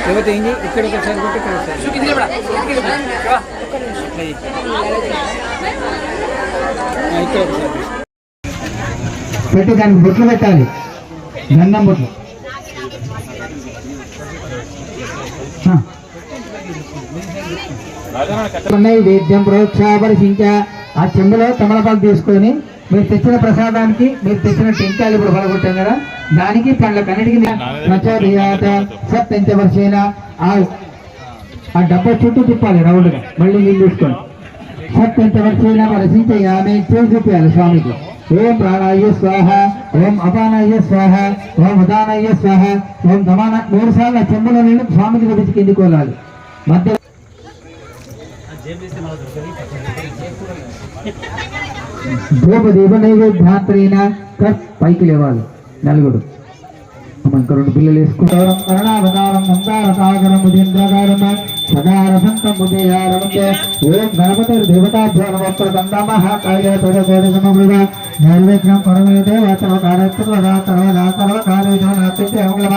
లేకపోతే ఏంటి ఇక్కడ ఒకసారి కొట్టి ఇక్కడ ఒకసారి ఇక్కడ ఒకసారి పెట్టి దానికి బొట్లు పెట్టాలి. గంధం బొట్లు. వేద్యం నైవేద్యం ప్రోక్షాపరిశించ ఆ చెంబులో తమలపాకు తీసుకొని మీరు తెచ్చిన ప్రసాదానికి మీరు తెచ్చిన టెంకాయలు ఇప్పుడు పడగొట్టాం కదా దానికి పండ్ల కన్నిటికి ప్రచోదయాత ఆ ఆ డబ్బా చుట్టూ తిప్పాలి రౌండ్గా మళ్ళీ నీళ్ళు చూసుకోండి సప్తంచవర్షేన వరసించయామే చేసి చూపించాలి స్వామికి. ఓం ప్రాణాయ స్వాహ ఓం అపానాయ స్వాహ ఓం ఉదానాయ స్వాహ ఓం దమాన మూడు సార్లు ఆ చెంబులో నీళ్ళు స్వామికి చూపించి కిందికోవాలి మధ్య ద్రౌపదీప నైవేద్యాత్రైన కట్ పైకి లేవాలి. నలుగురు. ఇంకా రెండు పిల్లలు వేసుకుంటారు. కరుణావతారం మందార సాగరం ఉదీంద్రకారం సదార సంతం ఉదయారమంతే ఓం గణపతి దేవతాభ్యో నమస్కర దండమః కాయ తోడ కోడి సమృద నైవేద్యం పరమేదే వాచవ కార్యత్రవదా తర్వదా తర్వ కార్యో నాత్యతే అంగళమ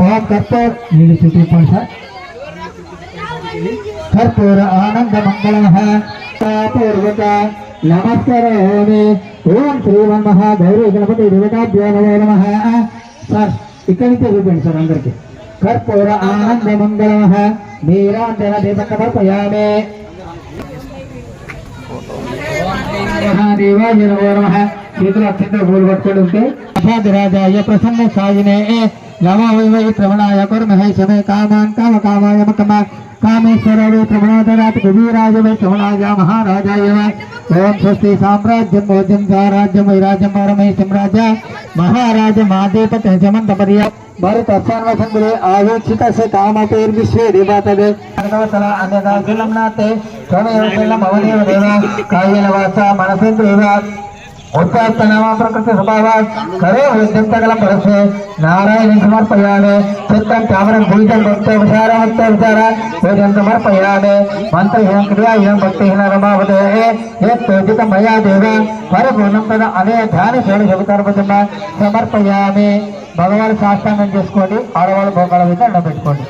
ఓం కర్పూర్ నీళ్ళు చూపించండి సార్ కర్పూర ఆనంద మంగళ పూర్వక నమస్కరోమి ఓం శ్రీమన్ మహాగౌరీ గణపతి దేవతాభ్యో నమో నమ సార్ ఇక్కడి నుంచే చూపండి సార్ అందరికి కర్పూర ఆనంద మంగళ మీరాంతర దేవకమర్పయామే మహాదేవాయ నమో నమ చేతులు అత్యంత పూలు పట్టుకొని ఉంటే అసాధరాజాయ ప్రసన్న సాయినే నమో వై ప్రవణాయ కుర్మహే శమే కామాన్ కామ కామాయ మకమ కామేశ్వరాయ ప్రవణాధరాత్ కుబీరాయ వై ప్రవణాయ మహారాజాయ వై ఓం స్వస్తి సామ్రాజ్యం భోజ్యం సారాజ్యం వైరాజ్యం వరమై సామ్రాజ మహారాజ మాదేపత జమంత పర్య భరత సర్వసంగులే ఆవేక్షిత సే కామపేర్ విశ్వే దేవతదే భగవతల అన్యదా జలంనాతే త్వమేవ శైలం అవదేవ దేవ. కాయేన వాస మనసేంద్రియ ఉత్తాత్తనామ ప్రకృతి స్వభావాత్ కరే విద్యుక్తగల పరస్వే నారాయణ సమర్పయామి చిత్తం చామరం భూజం భక్తోపచార భక్తోపచార వేదం సమర్పయామి మంత్రహీనం క్రియాహీనం భక్తిహీన రమావదే యత్తోజిత మయా దేవ పరిపూర్ణం తన అనే ధ్యాన శ్రేణి శివకర్మజమ సమర్పయామి భగవాన్ సాష్టాంగం చేసుకోండి। ఆడవాళ్ళు భోగాల మీద ఎండ పెట్టుకోండి